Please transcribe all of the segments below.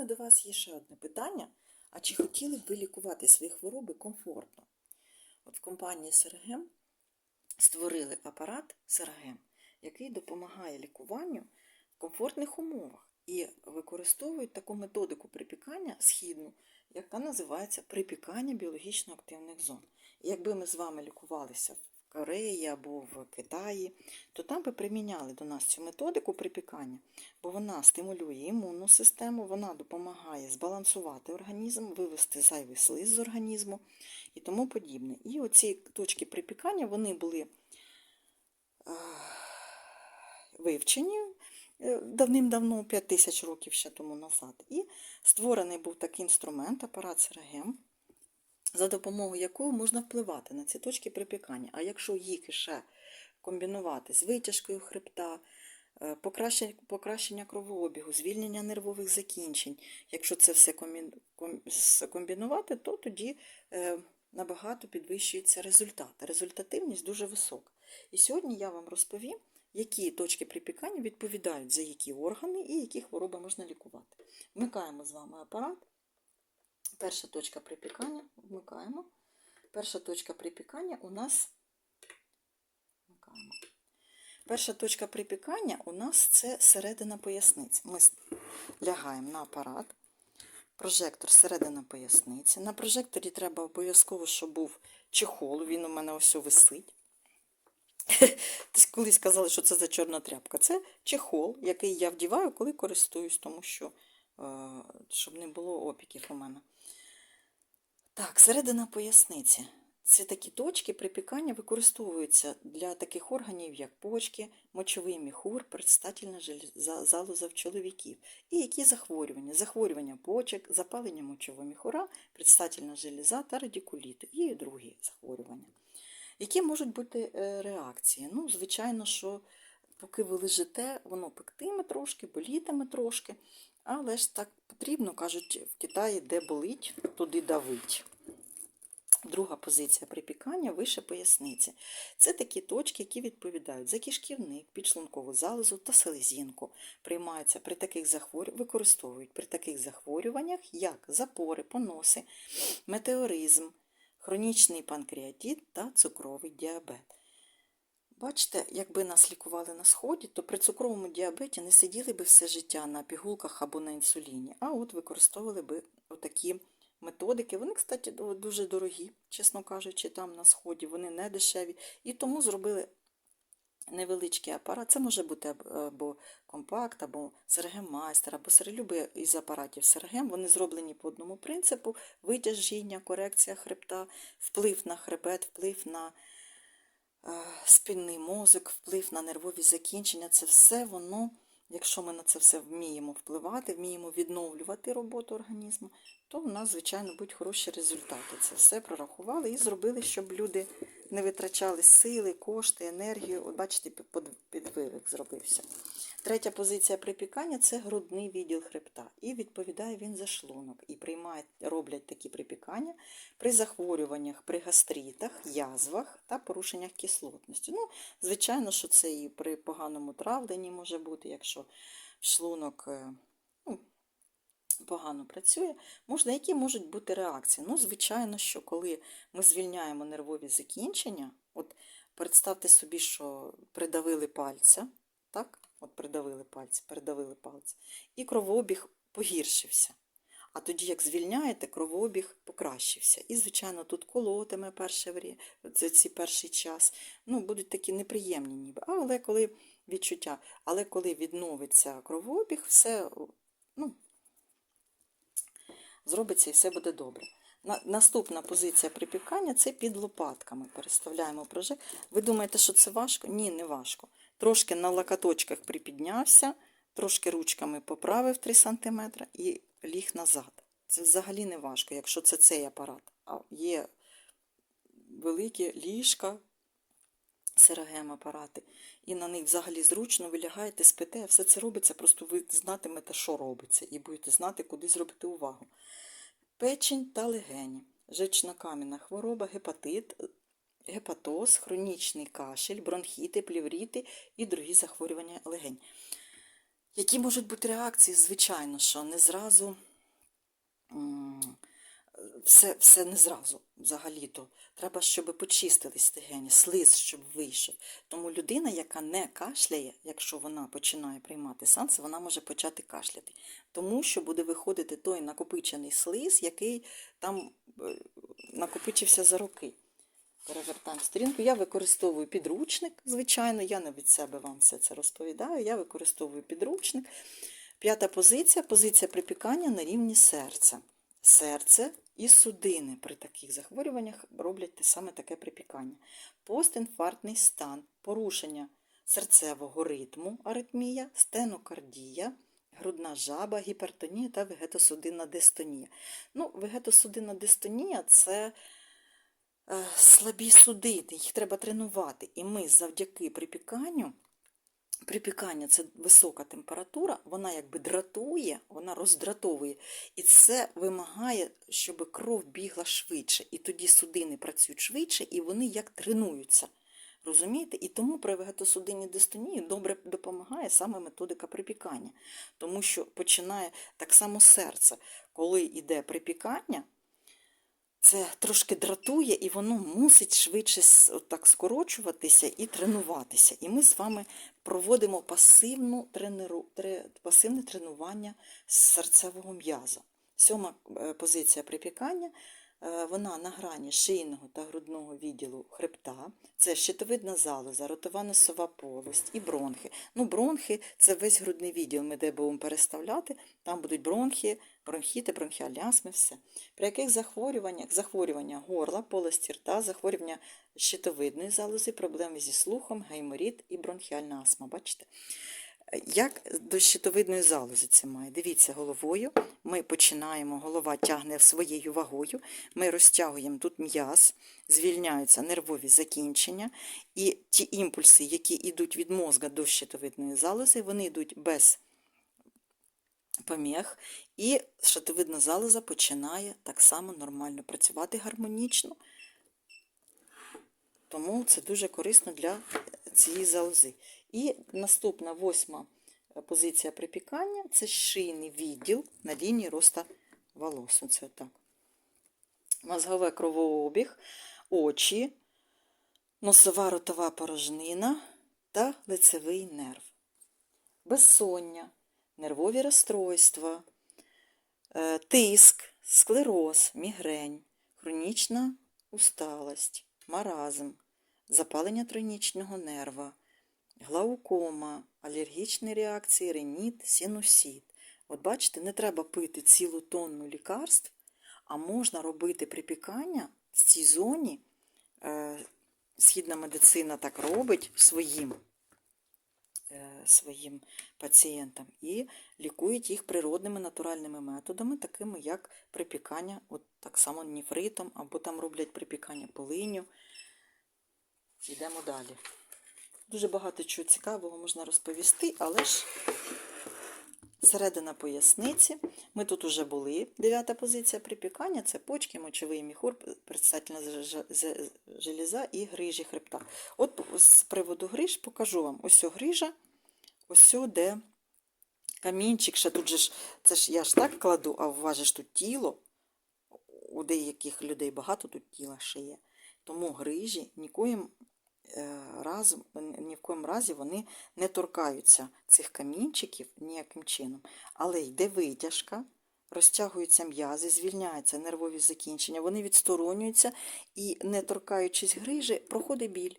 мене до вас є ще одне питання. А чи хотіли б ви лікувати свої хвороби комфортно? От в компанії Сергем створили апарат Сергем, який допомагає лікуванню в комфортних умовах і використовують таку методику припікання східну, яка називається припікання біологічно активних зон. І якби ми з вами лікувалися в Кореї або в Китаї, то там би приміняли до нас цю методику припікання, бо вона стимулює імунну систему, вона допомагає збалансувати організм, вивести зайвий слиз з організму і тому подібне. І оці точки припікання вони були е, вивчені е, давним-давно, 5 тисяч років ще тому назад. І створений був такий інструмент, апарат Сергем, за допомогою якого можна впливати на ці точки припікання. А якщо їх ще комбінувати з витяжкою хребта, е, покращення, кровообігу, звільнення нервових закінчень, якщо це все комбін- ком- скомбінувати, то тоді е, набагато підвищується результат. Результативність дуже висока. І сьогодні я вам розповім, які точки припікання відповідають за які органи і які хвороби можна лікувати. Вмикаємо з вами апарат. Перша точка припікання. Вмикаємо. Перша точка припікання у нас. Вмикаємо. Перша точка припікання у нас це середина поясниці. Ми лягаємо на апарат. Прожектор середина поясниці. На прожекторі треба обов'язково, щоб був чехол. Він у мене ось висить. Колись казали, що це за чорна тряпка. Це чехол, який я вдіваю, коли користуюсь, тому що щоб не було опіків у мене. Так, середина поясниці. Це такі точки припікання використовуються для таких органів, як почки, мочовий міхур, предстательна залоза в чоловіків. І які захворювання? Захворювання почек, запалення мочового міхура, предстательна железа та радикуліти. І другі захворювання. Які можуть бути е, реакції? Ну, звичайно, що поки ви лежите, воно пектиме трошки, болітиме трошки, але ж так потрібно, кажуть, в Китаї, де болить, туди давить. Друга позиція припікання вище поясниці. Це такі точки, які відповідають за кишківник, підшлункову залозу та селезінку. Приймаються при таких захворюваннях, використовують при таких захворюваннях, як запори, поноси, метеоризм, хронічний панкреатит та цукровий діабет. Бачите, якби нас лікували на сході, то при цукровому діабеті не сиділи би все життя на пігулках або на інсуліні, а от використовували би отакі методики. Вони, кстати, дуже дорогі, чесно кажучи, там на сході, вони не дешеві. І тому зробили невеличкий апарат. Це може бути або компакт, або сергем-майстер, або сер- любий із апаратів сергем. Вони зроблені по одному принципу: витяжіння, корекція хребта, вплив на хребет, вплив на е, спинний мозок, вплив на нервові закінчення. Це все воно, якщо ми на це все вміємо впливати, вміємо відновлювати роботу організму, то в нас, звичайно, будуть хороші результати. Це все прорахували і зробили, щоб люди не витрачали сили, кошти, енергію. От бачите, підвивик зробився. Третя позиція припікання це грудний відділ хребта. І відповідає він за шлунок. І приймають, роблять такі припікання при захворюваннях, при гастритах, язвах та порушеннях кислотності. Ну, звичайно, що це і при поганому травленні може бути, якщо шлунок е, погано працює. Можна, які можуть бути реакції? Ну, звичайно, що коли ми звільняємо нервові закінчення, от представте собі, що придавили пальця, так? От придавили пальці, передавили пальці, і кровообіг погіршився. А тоді, як звільняєте, кровообіг покращився. І, звичайно, тут колотиме це ці перший час. Ну, будуть такі неприємні ніби. Але коли відчуття, але коли відновиться кровообіг, все ну, зробиться і все буде добре. Наступна позиція припікання це під лопатками. Переставляємо прожект. Ви думаєте, що це важко? Ні, не важко. Трошки на локоточках припіднявся, трошки ручками поправив 3 см і ліг назад. Це взагалі не важко, якщо це цей апарат. А є великі ліжка, серогем апарати, і на них взагалі зручно ви лягаєте, спите, все це робиться, просто ви знатимете, що робиться, і будете знати, куди зробити увагу. Печень та легені, жовчно-кам'яна хвороба, гепатит, гепатоз, хронічний кашель, бронхіти, плівріти і другі захворювання легень. Які можуть бути реакції? Звичайно, що не зразу все, все не зразу взагалі-то. Треба, щоб почистились стегені, слиз, щоб вийшов. Тому людина, яка не кашляє, якщо вона починає приймати сеанс, вона може почати кашляти. Тому що буде виходити той накопичений слиз, який там е, накопичився за роки. Перевертаємо сторінку. Я використовую підручник, звичайно, я не від себе вам все це розповідаю. Я використовую підручник. П'ята позиція позиція припікання на рівні серця. Серце і судини при таких захворюваннях роблять саме таке припікання. Постінфарктний стан, порушення серцевого ритму, аритмія, стенокардія, грудна жаба, гіпертонія та вегетосудинна дистонія. Ну, вегетосудинна дистонія це е, слабі судини, їх треба тренувати. І ми завдяки припіканню Припікання це висока температура, вона якби дратує, вона роздратовує. І це вимагає, щоб кров бігла швидше. І тоді судини працюють швидше, і вони як тренуються. Розумієте? І тому при вегетосудинній дистонії добре допомагає саме методика припікання. Тому що починає так само серце. Коли йде припікання, це трошки дратує, і воно мусить швидше так скорочуватися і тренуватися. І ми з вами проводимо пасивну тренеру, тре, пасивне тренування серцевого м'яза. Сьома е, позиція припікання. Е, Вона на грані шийного та грудного відділу хребта. Це щитовидна залоза, ротова носова полость і бронхи. Ну, бронхи це весь грудний відділ. Ми де будемо переставляти. Там будуть бронхи, бронхіти, бронхіальні астми, все. При яких захворюваннях? Захворювання горла, полості рта, захворювання щитовидної залози, проблеми зі слухом, гайморіт і бронхіальна астма. Бачите? Як до щитовидної залози це має? Дивіться головою. Ми починаємо, голова тягне своєю вагою. Ми розтягуємо тут м'яз, звільняються нервові закінчення, і ті імпульси, які йдуть від мозга до щитовидної залози, вони йдуть без поміг, і щитовидна залоза починає так само нормально працювати гармонічно. Тому це дуже корисно для цієї залози. І наступна восьма е, позиція припікання це шийний відділ на лінії роста волос. Оце так. Мозгове кровообіг, очі, носова ротова порожнина та лицевий нерв. Безсоння, нервові розстройства, е, тиск, склероз, мігрень, хронічна усталость, маразм, запалення тройнічного нерва, глаукома, алергічні реакції, реніт, синусит. От бачите, не треба пити цілу тонну лікарств, а можна робити припікання в цій зоні. Е, Східна медицина так робить своїм, е, своїм пацієнтам і лікують їх природними натуральними методами, такими як припікання, от так само ніфритом, або там роблять припікання полиню. Йдемо далі. Дуже багато чого цікавого можна розповісти, але ж середина поясниці. Ми тут уже були. Дев'ята позиція припікання це почки, мочовий міхур, предстательна ж- з- железа і грижі хребта. От з приводу гриж покажу вам. Ось грижа, ось де камінчик, ще тут же ж, це ж я ж так кладу, а ж тут тіло. У деяких людей багато тут тіла ще є. Тому грижі нікоїм разом, ні в коєму разі вони не торкаються цих камінчиків ніяким чином. Але йде витяжка, розтягуються м'язи, звільняються нервові закінчення, вони відсторонюються і, не торкаючись грижі, проходить біль.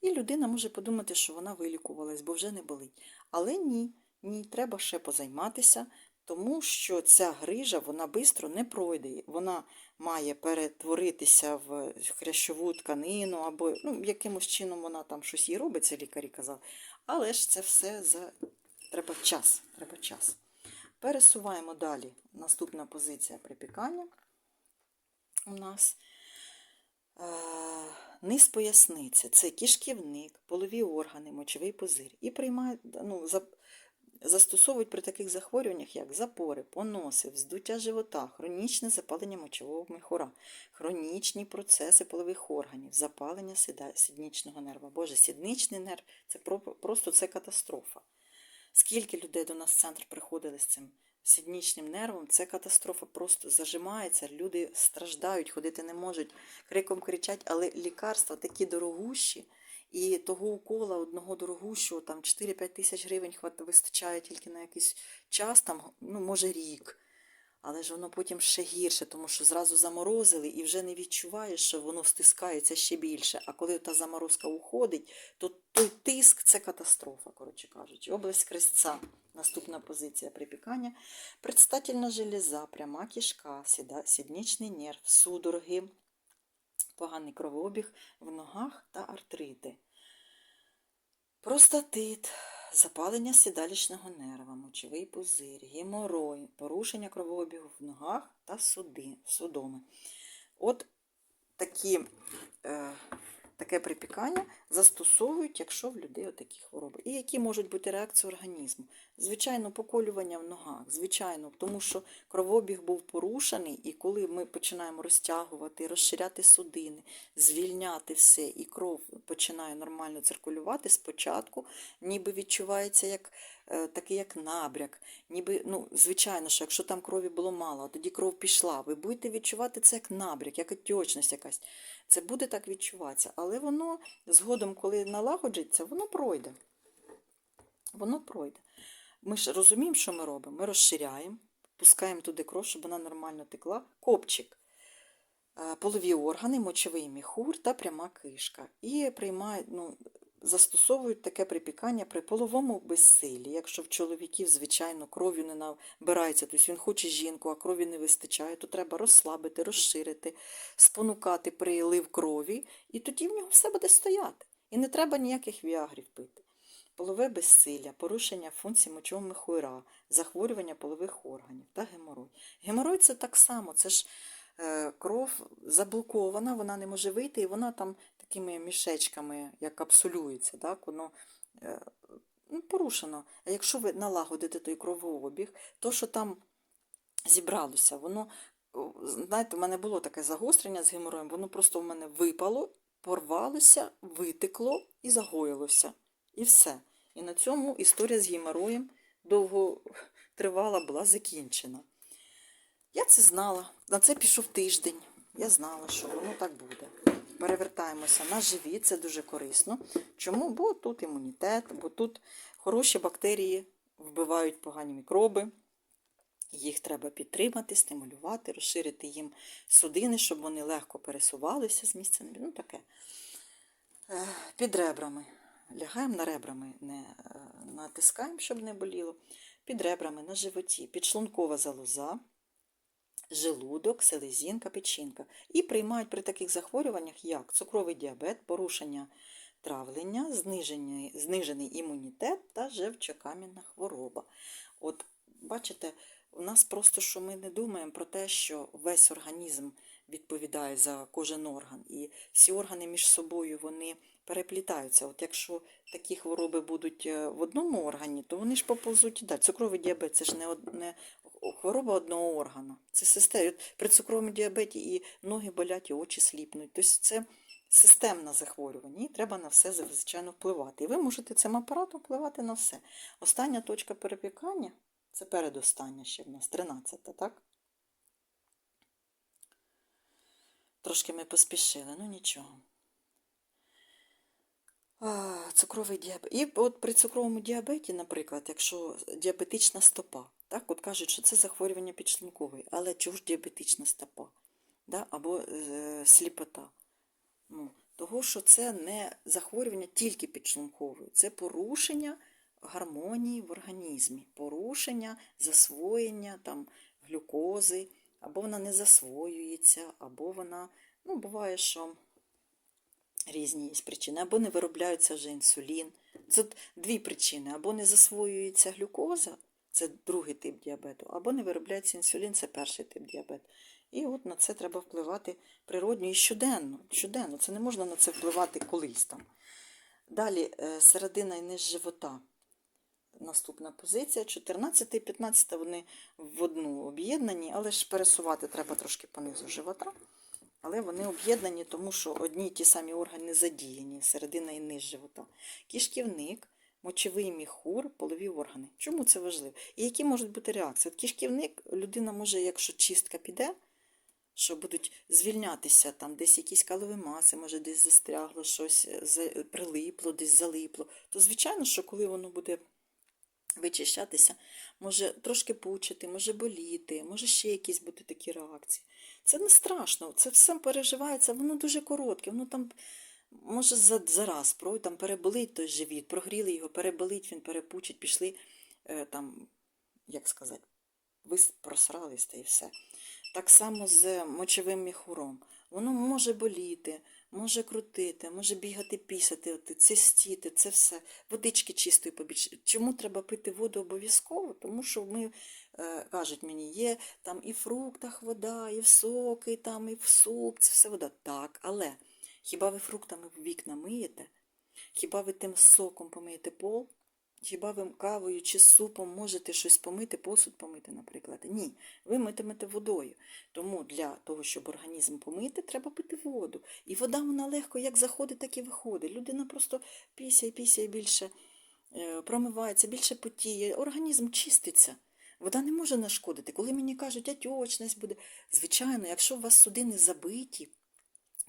І людина може подумати, що вона вилікувалась, бо вже не болить. Але ні, ні, треба ще позайматися, тому що ця грижа вона швидко не пройде. Вона має перетворитися в хрящову тканину, або ну, якимось чином вона там щось їй робить, це лікарі казали. Але ж це все за треба час. Треба час. Пересуваємо далі. Наступна позиція припікання у нас. Е, Низ поясниці це кишківник, полові органи, мочовий пузир. І приймають, ну, застосовують при таких захворюваннях, як запори, поноси, вздуття живота, хронічне запалення мочового міхура, хронічні процеси полових органів, запалення сіднічного нерва. Боже, сідничний нерв це про- просто це катастрофа. Скільки людей до нас в центр приходили з цим сіднічним нервом, це катастрофа. Просто зажимається, люди страждають, ходити не можуть, криком кричать, але лікарства такі дорогущі. І того укола одного дорогущого, там 4-5 тисяч гривень вистачає тільки на якийсь час, там, ну, може рік. Але ж воно потім ще гірше, тому що зразу заморозили і вже не відчуваєш, що воно стискається ще більше. А коли та заморозка уходить, то той тиск це катастрофа, коротше кажучи. Область крестця. Наступна позиція припікання. Предстательна железа, пряма сіда- сіднічний нерв, судороги, поганий кровообіг в ногах та артрити. Простатит, запалення сідалічного нерва, мочовий пузир, геморой, порушення кровообігу в ногах та суди, судоми. От такі, е, таке припікання застосовують, якщо в людей такі хвороби. І які можуть бути реакції організму? Звичайно, поколювання в ногах, звичайно, тому що кровообіг був порушений, і коли ми починаємо розтягувати, розширяти судини, звільняти все, і кров починає нормально циркулювати, спочатку ніби відчувається як е, такий як набряк. Ніби, ну, звичайно, що якщо там крові було мало, а тоді кров пішла, ви будете відчувати це як набряк, як отечність якась. Це буде так відчуватися. Але воно згодом, коли налагоджиться, воно пройде. Воно пройде. Ми ж розуміємо, що ми робимо. Ми розширяємо, пускаємо туди кров, щоб вона нормально текла. Копчик, е, полові органи, мочовий міхур та пряма кишка. І приймають, ну, застосовують таке припікання при половому безсилі. Якщо в чоловіків, звичайно, кров'ю не набирається, тобто він хоче жінку, а крові не вистачає, то треба розслабити, розширити, спонукати прилив крові, і тоді в нього все буде стояти. І не треба ніяких віагрів пити. Полове безсилля, порушення функцій мочового міхура, захворювання полових органів та геморой. Геморой це так само, це ж е, кров заблокована, вона не може вийти, і вона там такими мішечками, як капсулюється, так, воно е, ну, порушено. А якщо ви налагодите той кровообіг, то, що там зібралося, воно, знаєте, у мене було таке загострення з геморроєм, воно просто в мене випало, порвалося, витекло і загоїлося. І все. І на цьому історія з геморроєм довго тривала, була закінчена. Я це знала. На це пішов тиждень. Я знала, що воно так буде. Перевертаємося на живіт, це дуже корисно. Чому? Бо тут імунітет, бо тут хороші бактерії вбивають погані мікроби. Їх треба підтримати, стимулювати, розширити їм судини, щоб вони легко пересувалися з місця. Ну, таке. Е, Під ребрами. Лягаємо на ребрами, не е, натискаємо, щоб не боліло. Під ребрами на животі, підшлункова залоза, желудок, селезінка, печінка. І приймають при таких захворюваннях, як цукровий діабет, порушення травлення, знижений, знижений імунітет та жевчокам'яна хвороба. От бачите, у нас просто що ми не думаємо про те, що весь організм відповідає за кожен орган, і всі органи між собою вони переплітаються. От якщо такі хвороби будуть е, в одному органі, то вони ж поповзуть і далі. Цукровий діабет це ж не, од- не хвороба одного органу. Це система. При цукровому діабеті і ноги болять, і очі сліпнуть. Тобто це системне захворювання, і треба на все звичайно впливати. І ви можете цим апаратом впливати на все. Остання точка перепікання це передостання ще в нас, 13, так? Трошки ми поспішили, ну нічого. Цукровий діабет. І от при цукровому діабеті, наприклад, якщо діабетична стопа, так, от кажуть, що це захворювання підшлункової, але чого ж діабетична стопа? Да? Або е, сліпота. Ну, того, що це не захворювання тільки підшлункової, це порушення гармонії в організмі, порушення засвоєння там, глюкози, або вона не засвоюється, або вона, ну, буває, що різні причини, або не виробляється вже інсулін. Це дві причини: або не засвоюється глюкоза, це другий тип діабету, або не виробляється інсулін, це перший тип діабету. І от на це треба впливати природньо і щоденно. щоденно. Це не можна на це впливати колись там. Далі е, середина і низ живота. Наступна позиція. 14 і 15 вони в одну об'єднані, але ж пересувати треба трошки понизу живота. Але вони об'єднані, тому що одні й ті самі органи задіяні, середина і низ живота. Кишківник, мочовий міхур, полові органи. Чому це важливо? І які можуть бути реакції? От кишківник людина може, якщо чистка піде, що будуть звільнятися там десь якісь калові маси, може десь застрягло щось, е, прилипло, десь залипло, то звичайно, що коли воно буде вичищатися, може трошки пучити, може боліти, може ще якісь бути такі реакції. Це не страшно, це все переживається, воно дуже коротке, воно там може за, за раз пройде, там переболить той живіт, прогріли його, переболить, він перепучить, пішли е, там, як сказати, ви просрались і все. Так само з мочовим міхуром. Воно може боліти, може крутити, може бігати, пісяти, цистіти, це все. Водички чистої побільше. Чому треба пити воду обов'язково? Тому що ми, кажуть мені, є там і в фруктах вода, і в соки, там, і в суп, це все вода. Так, але хіба ви фруктами вікна миєте? Хіба ви тим соком помиєте пол? Хіба ви кавою чи супом можете щось помити, посуд помити, наприклад? Ні, ви митимете водою. Тому для того, щоб організм помити, треба пити воду. І вода вона легко як заходить, так і виходить. Людина просто пісяє, пісяє більше, е, промивається, більше потіє, організм чиститься. Вода не може нашкодити. Коли мені кажуть, отечність буде. Звичайно, якщо у вас судини забиті,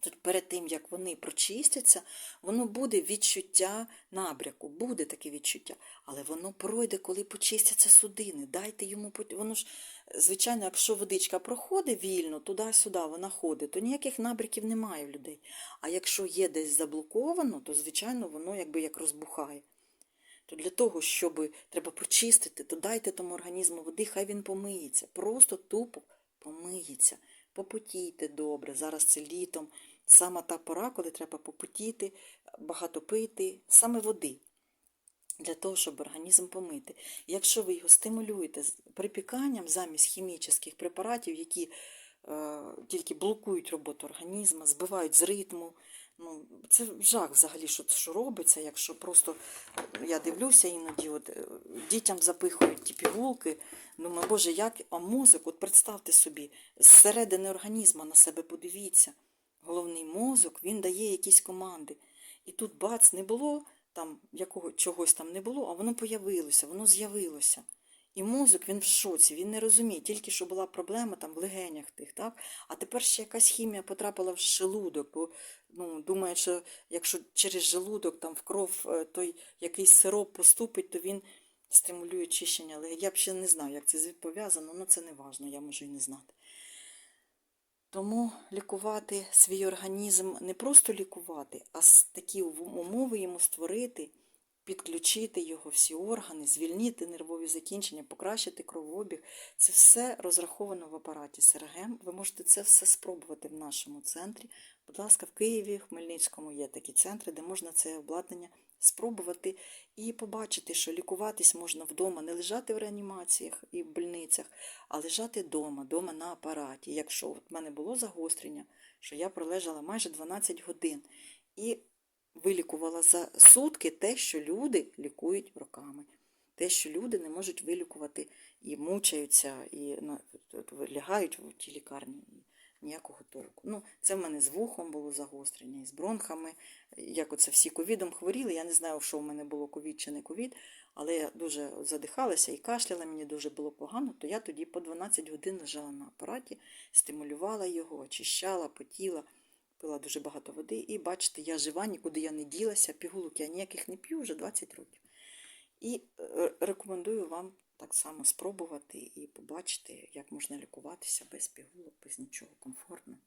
Тут перед тим, як вони прочистяться, воно буде відчуття набряку, буде таке відчуття, але воно пройде, коли почистяться судини. Дайте йому воно ж, звичайно, якщо водичка проходить вільно, туди-сюди вона ходить, то ніяких набряків немає в людей. А якщо є десь заблоковано, то звичайно воно якби як розбухає. То для того, щоб треба прочистити, то дайте тому організму води, хай він помиється. Просто тупо помиється. Попотійте добре. Зараз це літом. Саме та пора, коли треба попотіти, багато пити, саме води. Для того, щоб організм помити. Якщо ви його стимулюєте припіканням замість хімічних препаратів, які е, тільки блокують роботу організму, збивають з ритму. Ну, це жах взагалі, що, що робиться, якщо просто е, я дивлюся іноді, от, е, дітям запихують ті пігулки. Думаю, Боже, як а мозок, от представте собі, зсередини організму на себе подивіться. Головний мозок, він дає якісь команди. І тут бац, не було там якого чогось там не було, а воно появилося, воно з'явилося. І мозок він в шоці, він не розуміє, тільки що була проблема там в легенях тих, так? А тепер ще якась хімія потрапила в желудок, бо ну, думає, що якщо через желудок там в кров е, той якийсь сироп поступить, то він стимулює чищення легень. Я б ще не знаю, як це пов'язано, але це не важно, я можу і не знати. Тому лікувати свій організм не просто лікувати, а такі умови йому створити, підключити його всі органи, звільнити нервові закінчення, покращити кровообіг. Це все розраховано в апараті СРГМ. Ви можете це все спробувати в нашому центрі. Будь ласка, в Києві, в Хмельницькому є такі центри, де можна це обладнання спробувати і побачити, що лікуватись можна вдома, не лежати в реанімаціях і в больницях, а лежати вдома, вдома на апараті. Якщо в мене було загострення, що я пролежала майже 12 годин і вилікувала за сутки те, що люди лікують роками. Те, що люди не можуть вилікувати і мучаються, і от лягають в ті лікарні. Ніякого толку. Ну, це в мене з вухом було загострення, і з бронхами. Як оце всі ковідом хворіли. Я не знаю, що в мене було ковід чи не ковід, але я дуже задихалася і кашляла, мені дуже було погано, то я тоді по 12 годин лежала на апараті, стимулювала його, очищала, потіла, пила дуже багато води. І бачите, я жива, нікуди я не ділася, пігулок я ніяких не п'ю вже 20 років. І е, рекомендую вам так само спробувати і побачити, як можна лікуватися без пігулок, без нічого комфортно.